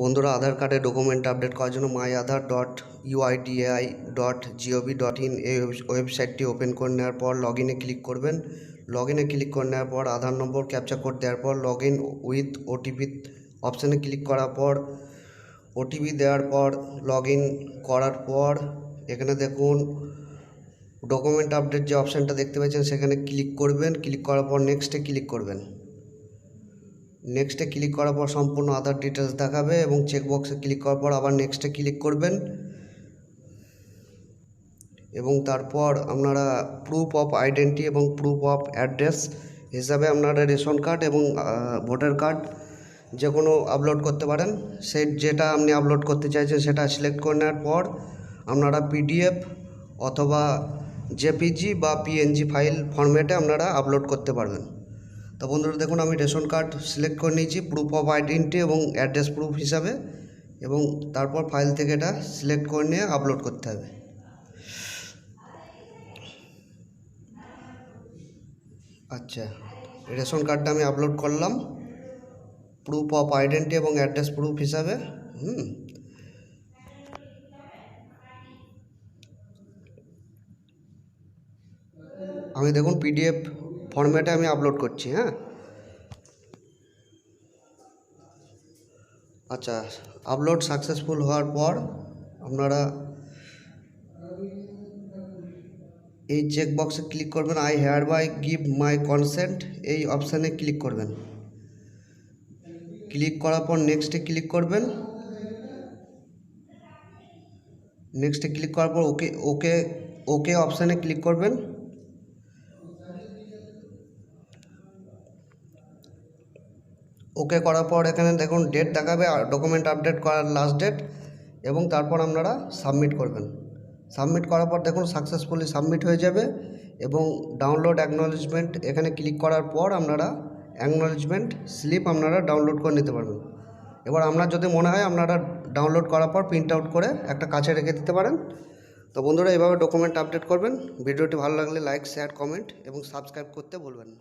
বন্ধুরা, আধার কার্ডের document update করার জন্য my Aadhaar dot UIDAI dot GOV dot in এই ওয়েবসাইটটি ওপেন করে নেওয়ার পর লগ ইনে ক্লিক করবেন। লগ ইনে ক্লিক করে নেওয়ার পর আধার নম্বর ক্যাপচা কোড দেওয়ার পর লগ ইন উইথ ওটিপি অপশানে ক্লিক করার পর ওটিপি দেওয়ার পর লগ ইন করার পর এখানে দেখুন ডকুমেন্ট আপডেট যে অপশানটা দেখতে পাচ্ছেন সেখানে ক্লিক করবেন। ক্লিক করার পর নেক্সটে ক্লিক করবেন। নেক্সটে ক্লিক করার পর সম্পূর্ণ আধার ডিটেলস দেখাবে এবং চেকবক্সে ক্লিক করার পর আবার নেক্সটে ক্লিক করবেন। এবং তারপর আপনারা প্রুফ অফ আইডেন্টি এবং প্রুফ অফ অ্যাড্রেস হিসাবে আপনারা রেশন কার্ড এবং ভোটার কার্ড যে কোনো আপলোড করতে পারেন। সেই যেটা আপনি আপলোড করতে চাইছেন সেটা সিলেক্ট করে নেওয়ার পর আপনারা পিডিএফ অথবা জেপিজি বা পিএনজি ফাইল ফরম্যাটে আপনারা আপলোড করতে পারবেন। তো বন্ধুরা দেখুন, আমি রেশন কার্ড সিলেক্ট করে নিয়েছি প্রুফ অফ আইডেন্টি এবং অ্যাড্রেস প্রুফ হিসাবে এবং তারপর ফাইল থেকে এটা সিলেক্ট করে নিয়ে আপলোড করতে হবে। আচ্ছা রেশন কার্ডটা আমি আপলোড করলাম প্রুফ অফ আইডেন্টি এবং অ্যাড্রেস প্রুফ হিসাবে, হুম। আমি দেখুন পিডিএফ ফরম্যাটে আমি আপলোড করছি হ্যাঁ? আচ্ছা আপলোড সাকসেসফুল হওয়ার পর আপনারা এই চেক বক্সে ক্লিক করবেন I hereby give my consent এই অপশানে ক্লিক করবেন। ক্লিক করার পর নেক্সটে ক্লিক করবেন। নেক্সটে ক্লিক করার পর ওকে ওকে ওকে অপশানে ক্লিক করবেন। ওকে করার পর এখানে দেখুন ডেট দেখাবে ডকুমেন্ট আপডেট করার লাস্ট ডেট এবং তারপর আপনারা সাবমিট করবেন। সাবমিট করার পর দেখুন সাকসেসফুলি সাবমিট হয়ে যাবে এবং ডাউনলোড অ্যাকনলেজমেন্ট এখানে ক্লিক করার পর আপনারা অ্যাকনলেজমেন্ট স্লিপ আপনারা ডাউনলোড করে নিতে পারবেন। এবার আপনার যদি মনে হয় আপনারা ডাউনলোড করার পর প্রিন্ট আউট করে একটা কাছে রেখে দিতে পারেন। তো বন্ধুরা এভাবে ডকুমেন্ট আপডেট করবেন। ভিডিওটি ভালো লাগলে লাইক শেয়ার কমেন্ট এবং সাবস্ক্রাইব করতে ভুলবেন না।